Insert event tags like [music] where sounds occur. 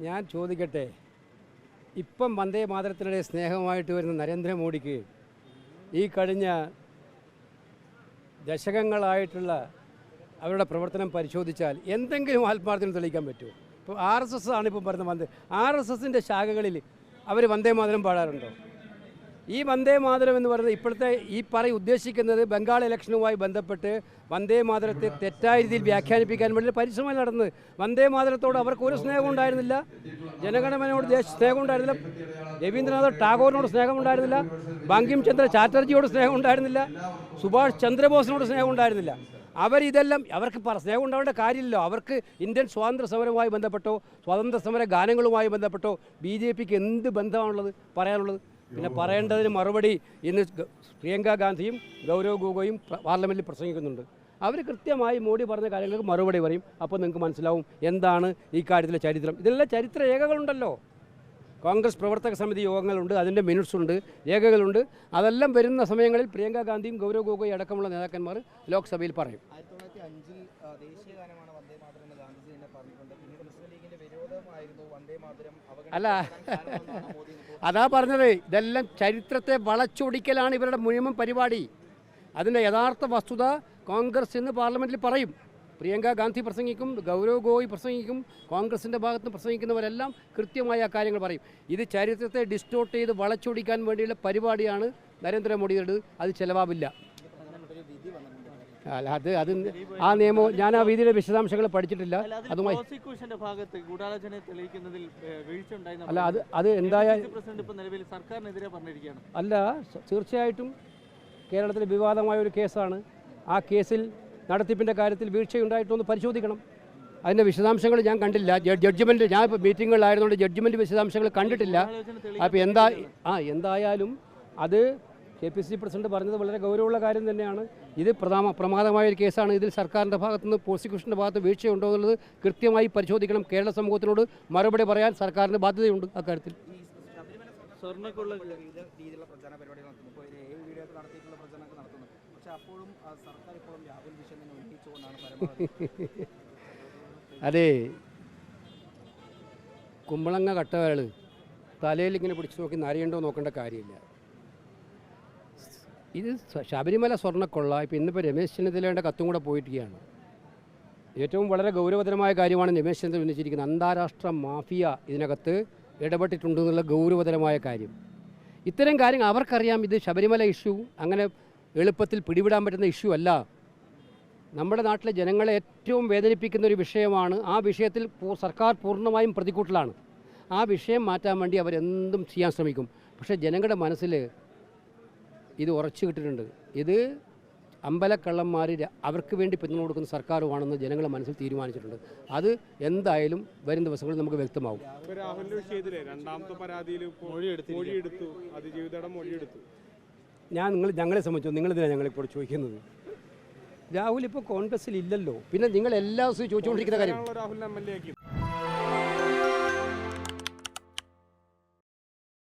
ഞാൻ ചോദിക്കട്ടെ ഇപ്പം വന്ദേ മാതരത്തിനിടെ സ്നേഹമായിട്ട് വരുന്ന നരേന്ദ്രമോദിക്ക് ഈ കഴിഞ്ഞ ദശകങ്ങളായിട്ടുള്ള അവരുടെ പ്രവർത്തനം പരിശോധിച്ചാൽ എന്തെങ്കിലും ആത്മാർത്ഥം തെളിയിക്കാൻ പറ്റുമോ? ഇപ്പോൾ ആർ എസ് എസ് ആണ് ഇപ്പം പറയുന്നത് വന്ദേ ആർ എസ് എസിന്റെ ശാഖകളിൽ അവർ വന്ദേ മാതരം പാടാറുണ്ടോ? ഈ വന്ദേ മാതരം എന്ന് പറയുന്നത് ഇപ്പോഴത്തെ ഈ പറ ഉദ്ദേശിക്കുന്നത് ബംഗാൾ ഇലക്ഷനുമായി ബന്ധപ്പെട്ട് വന്ദേ മാതരത്തെ തെറ്റായ രീതിയിൽ വ്യാഖ്യാനിപ്പിക്കാൻ വേണ്ടി പരിശ്രമം നടന്നത്. വന്ദേ മാതരത്തോട് അവർക്ക് ഒരു സ്നേഹം ഉണ്ടായിരുന്നില്ല. ജനഗണമനോട് സ്നേഹം ഉണ്ടായിരുന്നില്ല. രവീന്ദ്രനാഥ് ടാഗോറിനോട് സ്നേഹം ഉണ്ടായിരുന്നില്ല. ബങ്കിം ചന്ദ്ര ചാറ്റർജിയോട് സ്നേഹം ഉണ്ടായിരുന്നില്ല. സുഭാഷ് ചന്ദ്രബോസിനോട് സ്നേഹം ഉണ്ടായിരുന്നില്ല. അവരിതെല്ലാം അവർക്ക് സ്നേഹം ഉണ്ടാവേണ്ട കാര്യമില്ലല്ലോ. അവർക്ക് ഇന്ത്യൻ സ്വാതന്ത്ര്യ സമരവുമായി ബന്ധപ്പെട്ടോ സ്വാതന്ത്ര്യ സമര ഗാനങ്ങളുമായി ബന്ധപ്പെട്ടോ ബി ജെ പിക്ക് എന്ത് ബന്ധമാണുള്ളത് പറയാനുള്ളത്? പിന്നെ പറയേണ്ടതിന് മറുപടി ഇന്ന് പ്രിയങ്ക ഗാന്ധിയും ഗൗരവ് ഗോഗോയും പാർലമെന്റിൽ പ്രസംഗിക്കുന്നുണ്ട്. അവർ കൃത്യമായി മോഡി പറഞ്ഞ കാര്യങ്ങൾക്ക് മറുപടി പറയും. അപ്പോൾ നിങ്ങൾക്ക് മനസ്സിലാവും എന്താണ് ഈ കാര്യത്തിലെ ചരിത്രം. ഇതിലെല്ലാം ചരിത്ര രേഖകളുണ്ടല്ലോ. കോൺഗ്രസ് പ്രവർത്തക സമിതി യോഗങ്ങളുണ്ട് അതിന്റെ മിനിറ്റ്സ് ഉണ്ട് രേഖകളുണ്ട്. അതെല്ലാം വരുന്ന സമയങ്ങളിൽ പ്രിയങ്ക ഗാന്ധിയും ഗൗരവ് ഗോഗോയും അടക്കമുള്ള നേതാക്കന്മാർ ലോക്സഭയിൽ പറയും. ആയിരത്തി തൊള്ളായിരത്തി അഞ്ചിൽ ദേശീയ ഗാനമാണ് വന്ദേ മാതരം എന്ന് ഗാന്ധിജി തന്നെ പറഞ്ഞിട്ടുണ്ട് അല്ല. അതാ പറഞ്ഞത്. ഇതെല്ലാം ചരിത്രത്തെ വളച്ചൊടിക്കലാണ് ഇവരുടെ മുഴുവൻ പരിപാടി. അതിന്റെ യഥാർത്ഥ വസ്തുത കോൺഗ്രസ് ഇന്ന് പാർലമെന്റിൽ പറയും. പ്രിയങ്ക ഗാന്ധി പ്രസംഗിക്കും ഗൗരവ് ഗോയി പ്രസംഗിക്കും കോൺഗ്രസിന്റെ ഭാഗത്ത് നിന്ന് പ്രസംഗിക്കുന്നവരെല്ലാം കൃത്യമായ കാര്യങ്ങൾ പറയും. ഇത് ചരിത്രത്തെ ഡിസ്റ്റോർട്ട് ചെയ്ത് വളച്ചൊടിക്കാൻ വേണ്ടിയുള്ള പരിപാടിയാണ് നരേന്ദ്രമോദിയുടെ അത് ചിലവാവില്ല. അല്ല അത് അത് ആ നിയമം ഞാൻ ആ രീതിയിലെ വിശദാംശങ്ങൾ പഠിച്ചിട്ടില്ല. അതുമായി പ്രോസിക്യൂഷന്റെ ഭാഗത്ത് ഗൂഢാലോചനയെ തെളിയിക്കുന്നതിൽ വീഴ്ച അല്ല അത് അത് എന്തായാലും പ്രസിഡന്റ് നിലവിൽ സർക്കാരിനെതിരെ പറഞ്ഞിരിക്കുകയാണ്. അല്ല തീർച്ചയായിട്ടും കേരളത്തിലെ വിവാദമായ ഒരു കേസാണ്. ആ കേസിൽ നടത്തിപ്പിന്റെ കാര്യത്തിൽ വീഴ്ചയുണ്ടായിട്ടൊന്ന് പരിശോധിക്കണം. അതിന്റെ വിശദാംശങ്ങൾ ഞാൻ കണ്ടില്ല. ജഡ്ജ്മെന്റ് ഞാൻ ഇപ്പോൾ മീറ്റിങ്ങുകളിലായതുകൊണ്ട് ജഡ്ജ്മെന്റ് വിശദാംശങ്ങൾ കണ്ടിട്ടില്ല. അപ്പോൾ എന്താ ആ എന്തായാലും അത് കെ പി സി പ്രസിഡന്റ് പറഞ്ഞത് വളരെ ഗൗരവമുള്ള കാര്യം തന്നെയാണ്. ഇത് പ്രധാന പ്രമാദമായ ഒരു കേസാണ്. ഇതിൽ സർക്കാരിന്റെ ഭാഗത്തുനിന്ന് പ്രോസിക്യൂഷന്റെ ഭാഗത്ത് വീഴ്ചയുണ്ടോ എന്നുള്ളത് കൃത്യമായി പരിശോധിക്കണം. കേരള സമൂഹത്തിനോട് മറുപടി പറയാൻ സർക്കാരിന് ബാധ്യതയുണ്ട് അക്കാര്യത്തിൽ സ്വർണക്കുള്ള വിവിധ രീതിയിലുള്ള പ്രചാരണ പരിപാടികൾ നടത്തുന്നു ഇപ്പോൾ ഏഴ് വീഡിയോകൾ നടത്തിയിട്ടുള്ള പ്രചരണങ്ങൾ നടത്തുന്നു പക്ഷേ അപ്പോഴും ആ, സർക്കാർ ഇപ്പോഴും രാഹുൽ ഉന്നയിച്ചുകൊണ്ടാണ് [laughs] അതെ. കുമ്പളങ്ങ കട്ടവേൾ തലയിൽ ഇങ്ങനെ പിടിച്ചു നോക്കി നരയുണ്ടോ നോക്കേണ്ട കാര്യമില്ല. ഇത് ശബരിമല സ്വർണക്കൊള്ള ഇപ്പം ഇന്നിപ്പോൾ രമേശ് ചെന്നിത്തലയുടെ കത്തും കൂടെ പോയിരിക്കുകയാണ്. ഏറ്റവും വളരെ ഗൗരവതരമായ കാര്യമാണ് രമേശ് ചെന്നിത്തല ഉന്നയിച്ചിരിക്കുന്നത്. അന്താരാഷ്ട്ര മാഫിയ ഇതിനകത്ത് ഇടപെട്ടിട്ടുണ്ട് എന്നുള്ള ഗൗരവതരമായ കാര്യം. ഇത്തരം കാര്യങ്ങൾ അവർക്കറിയാം. ഇത് ശബരിമല ഇഷ്യൂ അങ്ങനെ എളുപ്പത്തിൽ പിടിവിടാൻ പറ്റുന്ന ഇഷ്യൂ അല്ല. നമ്മുടെ നാട്ടിലെ ജനങ്ങളെ ഏറ്റവും വേദനിപ്പിക്കുന്ന ഒരു വിഷയമാണ് ആ വിഷയത്തിൽ സർക്കാർ പൂർണമായും പ്രതികൂട്ടിലാണ് ആ വിഷയം മാറ്റാൻ വേണ്ടി അവരെന്തും ചെയ്യാൻ ശ്രമിക്കും. പക്ഷേ ജനങ്ങളുടെ മനസ്സിൽ ഇത് ഉറച്ചു കിട്ടിയിട്ടുണ്ട് ഇത് അമ്പലക്കള്ളന്മാർ അവർക്ക് വേണ്ടി പിന്തുണ കൊടുക്കുന്ന സർക്കാരുമാണെന്ന് ജനങ്ങൾ മനസ്സിൽ തീരുമാനിച്ചിട്ടുണ്ട്. അത് എന്തായാലും വരും ദിവസങ്ങളിൽ നമുക്ക് വ്യക്തമാവും. രണ്ടാമത്തെ പരാതിയിൽ മൊഴിയെടുത്തു. അതിജീവിതയുടെ മൊഴിയെടുത്തു. ഞാൻ നിങ്ങൾ ഞങ്ങളെ സംബന്ധിച്ചു നിങ്ങളിതിനാണ് ഞങ്ങളിപ്പോൾ ചോദിക്കുന്നത്? രാഹുൽ ഇപ്പോൾ കോൺഗ്രസ്സിൽ ഇല്ലല്ലോ പിന്നെ നിങ്ങൾ എല്ലാ ദിവസവും ചോദിച്ചുകൊണ്ടിരിക്കുന്ന കാര്യം. രാഹുലിനെ എം എൽ എ ആക്കി.